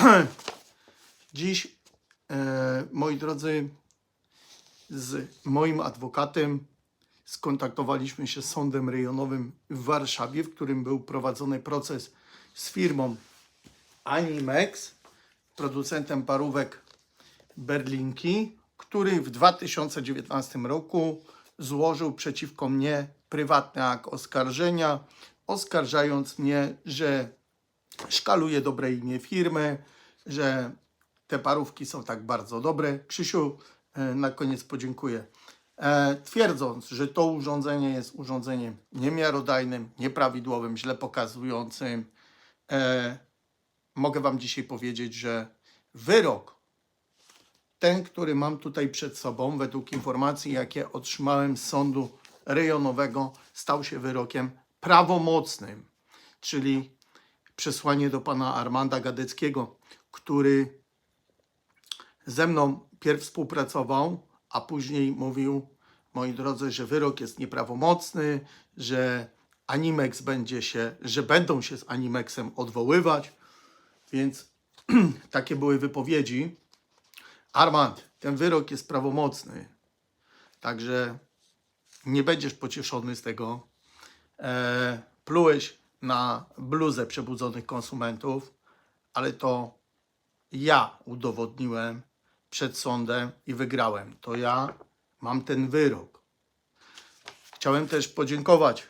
Dziś, e, moi drodzy, z moim adwokatem skontaktowaliśmy się z sądem rejonowym w Warszawie, w którym był prowadzony proces z firmą Animex, producentem parówek Berlinki, który w 2019 roku złożył przeciwko mnie prywatny akt oskarżenia, oskarżając mnie, że szkaluje dobre imię firmy, że te parówki są tak bardzo dobre. Krzysiu, e, na koniec podziękuję. E, twierdząc, że to urządzenie jest urządzeniem niemiarodajnym, nieprawidłowym, źle pokazującym, e, mogę Wam dzisiaj powiedzieć, że wyrok, ten, który mam tutaj przed sobą, według informacji, jakie otrzymałem z sądu rejonowego, stał się wyrokiem prawomocnym, czyli przesłanie do pana Armanda Gadeckiego, który ze mną pierw współpracował, a później mówił, moi drodzy, że wyrok jest nieprawomocny, że Animex będzie się, że będą się z Animexem odwoływać, więc takie były wypowiedzi. Armand, ten wyrok jest prawomocny, także nie będziesz pocieszony z tego. E, plułeś na bluzę przebudzonych konsumentów, ale to ja udowodniłem przed sądem i wygrałem. To ja mam ten wyrok. Chciałem też podziękować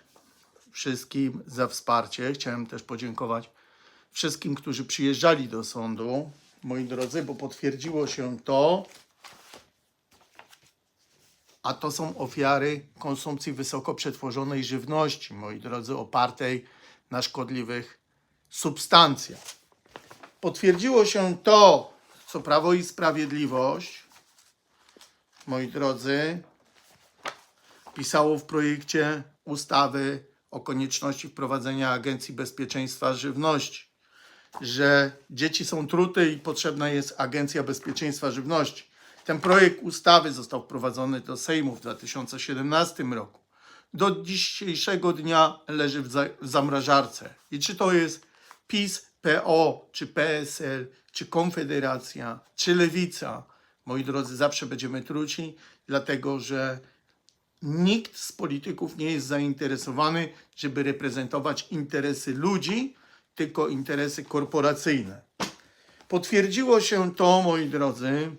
wszystkim za wsparcie. Chciałem też podziękować wszystkim, którzy przyjeżdżali do sądu, moi drodzy, bo potwierdziło się to, a to są ofiary konsumpcji wysoko przetworzonej żywności, moi drodzy, opartej na szkodliwych substancjach. Potwierdziło się to, co Prawo i Sprawiedliwość, moi drodzy, pisało w projekcie ustawy o konieczności wprowadzenia Agencji Bezpieczeństwa Żywności, że dzieci są trute i potrzebna jest Agencja Bezpieczeństwa Żywności. Ten projekt ustawy został wprowadzony do Sejmu w 2017 roku. Do dzisiejszego dnia leży w, za, w zamrażarce. I czy to jest PiS, PO, czy PSL, czy Konfederacja, czy Lewica, moi drodzy, zawsze będziemy truci, dlatego że nikt z polityków nie jest zainteresowany, żeby reprezentować interesy ludzi, tylko interesy korporacyjne. Potwierdziło się to, moi drodzy,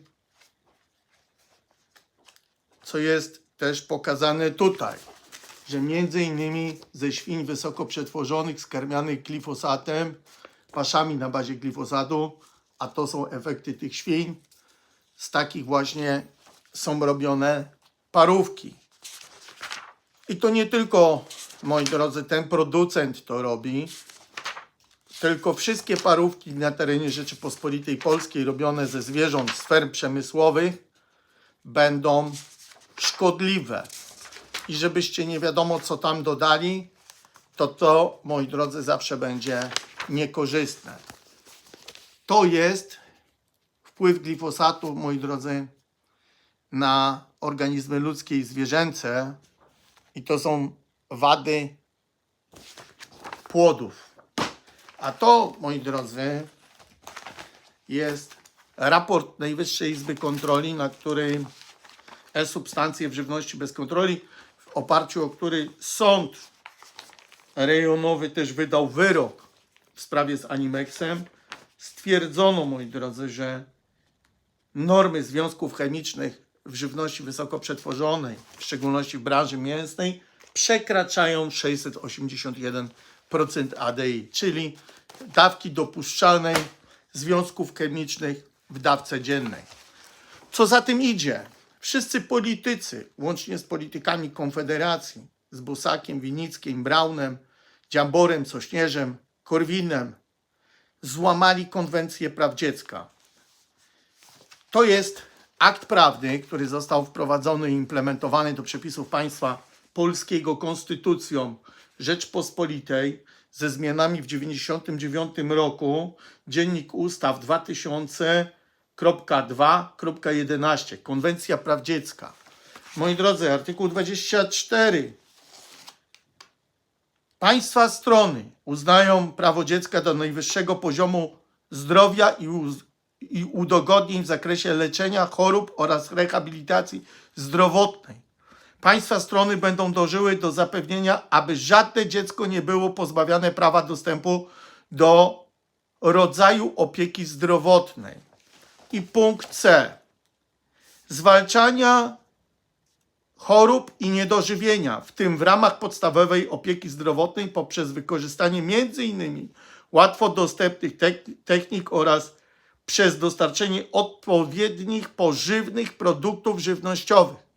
co jest też pokazane tutaj, że między innymi ze świń wysoko przetworzonych, skarmianych glifosatem, paszami na bazie glifosatu, a to są efekty tych świń, z takich właśnie są robione parówki. I to nie tylko, moi drodzy, ten producent to robi, tylko wszystkie parówki na terenie Rzeczypospolitej Polskiej robione ze zwierząt z ferm przemysłowych będą szkodliwe. I żebyście nie wiadomo co tam dodali, to to, moi drodzy, zawsze będzie niekorzystne. To jest wpływ glifosatu, moi drodzy, na organizmy ludzkie i zwierzęce i to są wady płodów. A to, moi drodzy, jest raport Najwyższej Izby Kontroli, na którym e-substancje w żywności bez kontroli, w oparciu o który sąd rejonowy też wydał wyrok w sprawie z Animexem. Stwierdzono, moi drodzy, że normy związków chemicznych w żywności wysoko przetworzonej, w szczególności w branży mięsnej, przekraczają 681% ADI, czyli dawki dopuszczalnej związków chemicznych w dawce dziennej. Co za tym idzie? Wszyscy politycy, łącznie z politykami Konfederacji, z Bosakiem, Winickiem, Braunem, Dziamborem, Sośnierzem, Korwinem, złamali konwencję praw dziecka. To jest akt prawny, który został wprowadzony i implementowany do przepisów państwa polskiego konstytucją Rzeczpospolitej ze zmianami w 1999 roku, Dziennik Ustaw 2000.2.11, Konwencja Praw Dziecka. Moi drodzy, artykuł 24. Państwa strony uznają prawo dziecka do najwyższego poziomu zdrowia i, i udogodnień w zakresie leczenia chorób oraz rehabilitacji zdrowotnej. Państwa strony będą dążyły do zapewnienia, aby żadne dziecko nie było pozbawiane prawa dostępu do rodzaju opieki zdrowotnej. I punkt C. Zwalczania chorób i niedożywienia, w tym w ramach podstawowej opieki zdrowotnej poprzez wykorzystanie m.in. łatwo dostępnych technik oraz przez dostarczenie odpowiednich pożywnych produktów żywnościowych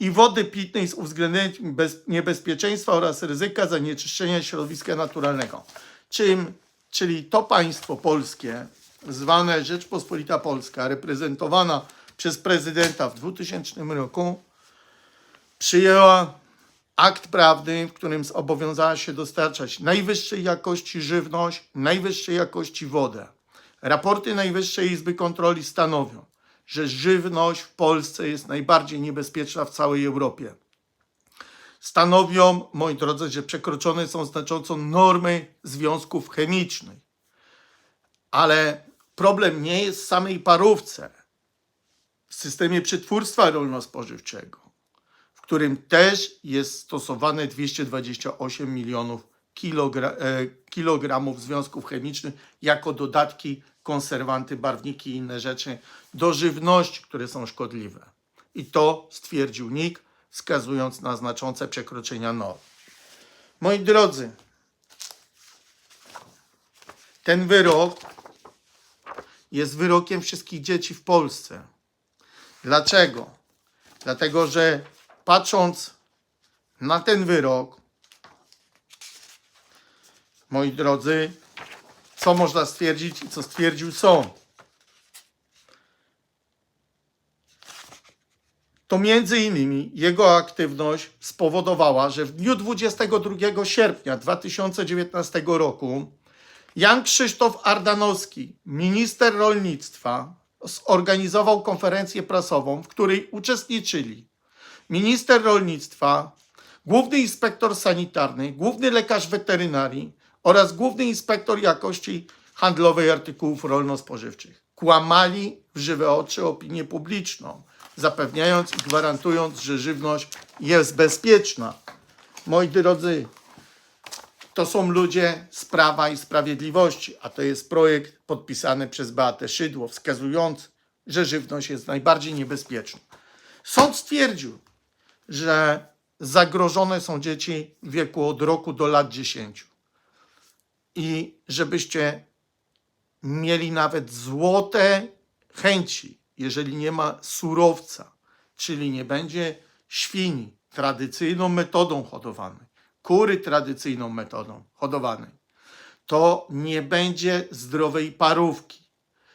i wody pitnej z uwzględnieniem bez, niebezpieczeństwa oraz ryzyka zanieczyszczenia środowiska naturalnego. Czym, czyli to państwo polskie, zwane Rzeczpospolita Polska, reprezentowana przez prezydenta w 2000 roku, przyjęła akt prawny, w którym zobowiązała się dostarczać najwyższej jakości żywność, najwyższej jakości wodę. Raporty Najwyższej Izby Kontroli stanowią, że żywność w Polsce jest najbardziej niebezpieczna w całej Europie. Stanowią, moi drodzy, że przekroczone są znacząco normy związków chemicznych. Ale problem nie jest w samej parówce, w systemie przetwórstwa rolno-spożywczego, w którym też jest stosowane 228 milionów kilogra- e, kilogramów związków chemicznych jako dodatki, konserwanty, barwniki i inne rzeczy do żywności, które są szkodliwe. I to stwierdził NIK, wskazując na znaczące przekroczenia norm. Moi drodzy, ten wyrok jest wyrokiem wszystkich dzieci w Polsce. Dlaczego? Dlatego, że patrząc na ten wyrok, moi drodzy, co można stwierdzić i co stwierdził sąd? To między innymi jego aktywność spowodowała, że w dniu 22 sierpnia 2019 roku Jan Krzysztof Ardanowski, minister rolnictwa, zorganizował konferencję prasową, w której uczestniczyli minister rolnictwa, główny inspektor sanitarny, główny lekarz weterynarii oraz główny inspektor jakości handlowej artykułów rolno-spożywczych. Kłamali w żywe oczy opinię publiczną, zapewniając i gwarantując, że żywność jest bezpieczna. Moi drodzy, to są ludzie z Prawa i Sprawiedliwości, a to jest projekt podpisany przez Beatę Szydło, wskazujący, że żywność jest najbardziej niebezpieczna. Sąd stwierdził, że zagrożone są dzieci w wieku od roku do lat 10. I żebyście mieli nawet złote chęci, jeżeli nie ma surowca, czyli nie będzie świni tradycyjną metodą hodowanej, kury tradycyjną metodą hodowanej, to nie będzie zdrowej parówki.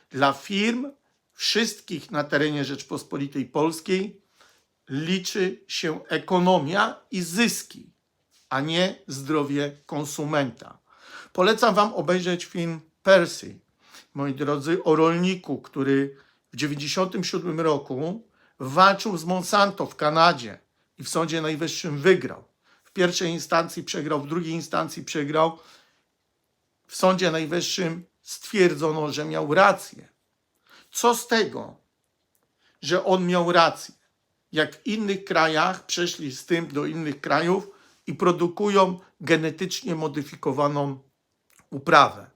Dla firm wszystkich na terenie Rzeczpospolitej Polskiej liczy się ekonomia i zyski, a nie zdrowie konsumenta. Polecam Wam obejrzeć film Percy, moi drodzy, o rolniku, który w 1997 roku walczył z Monsanto w Kanadzie i w Sądzie Najwyższym wygrał. W pierwszej instancji przegrał, w drugiej instancji przegrał. W Sądzie Najwyższym stwierdzono, że miał rację. Co z tego, że on miał rację? Jak w innych krajach przeszli z tym do innych krajów i produkują genetycznie modyfikowaną uprawę.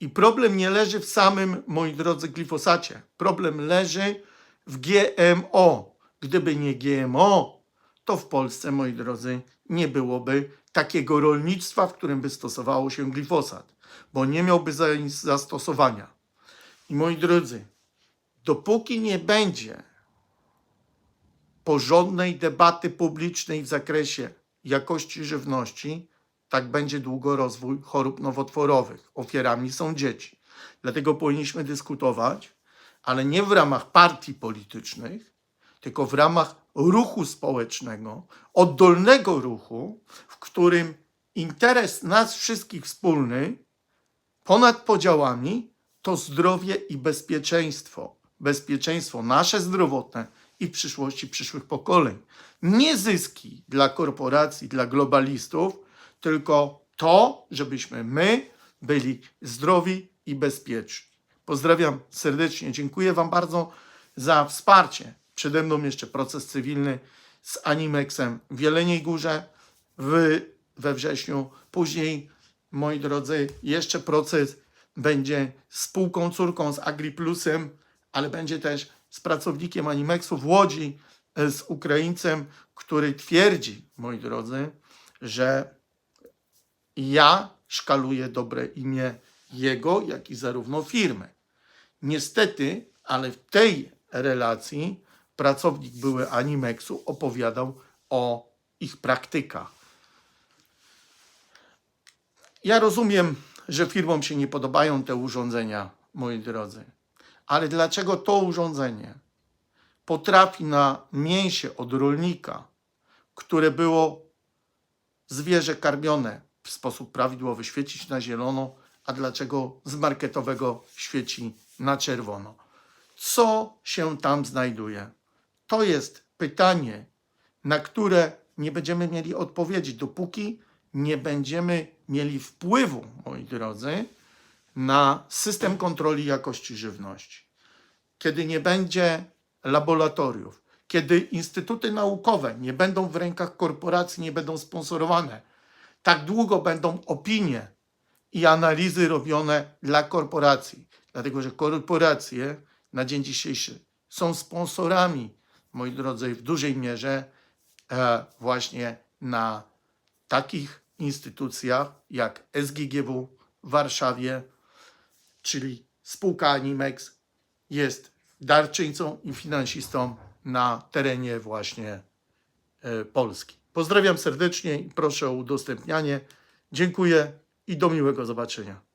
I problem nie leży w samym, moi drodzy, glifosacie. Problem leży w GMO. Gdyby nie GMO, to w Polsce, moi drodzy, nie byłoby takiego rolnictwa, w którym by stosowało się glifosat, bo nie miałby za- zastosowania. I moi drodzy, dopóki nie będzie porządnej debaty publicznej w zakresie jakości żywności, tak będzie długo rozwój chorób nowotworowych. Ofiarami są dzieci. Dlatego powinniśmy dyskutować, ale nie w ramach partii politycznych, tylko w ramach ruchu społecznego, oddolnego ruchu, w którym interes nas wszystkich wspólny, ponad podziałami, to zdrowie i bezpieczeństwo. Bezpieczeństwo nasze zdrowotne i w przyszłości przyszłych pokoleń. Nie zyski dla korporacji, dla globalistów, tylko to, żebyśmy my byli zdrowi i bezpieczni. Pozdrawiam serdecznie. Dziękuję Wam bardzo za wsparcie. Przede mną jeszcze proces cywilny z Animexem w Jeleniej Górze w, we wrześniu. Później, moi drodzy, jeszcze proces będzie z spółką córką, z AgriPlusem, ale będzie też z pracownikiem Animexu w Łodzi, e, z Ukraińcem, który twierdzi, moi drodzy, że ja szkaluję dobre imię jego, jak i zarówno firmy. Niestety, ale w tej relacji pracownik były Animexu opowiadał o ich praktykach. Ja rozumiem, że firmom się nie podobają te urządzenia, moi drodzy, ale dlaczego to urządzenie potrafi na mięsie od rolnika, które było zwierzę karmione w sposób prawidłowy, świecić na zielono, a dlaczego z marketowego świeci na czerwono? Co się tam znajduje? To jest pytanie, na które nie będziemy mieli odpowiedzi, dopóki nie będziemy mieli wpływu, moi drodzy, na system kontroli jakości żywności. Kiedy nie będzie laboratoriów, kiedy instytuty naukowe nie będą w rękach korporacji, nie będą sponsorowane, tak długo będą opinie i analizy robione dla korporacji, dlatego że korporacje na dzień dzisiejszy są sponsorami, moi drodzy, w dużej mierze e, właśnie na takich instytucjach jak SGGW w Warszawie, czyli spółka Animex jest darczyńcą i finansistą na terenie właśnie e, Polski. Pozdrawiam serdecznie i proszę o udostępnianie. Dziękuję i do miłego zobaczenia.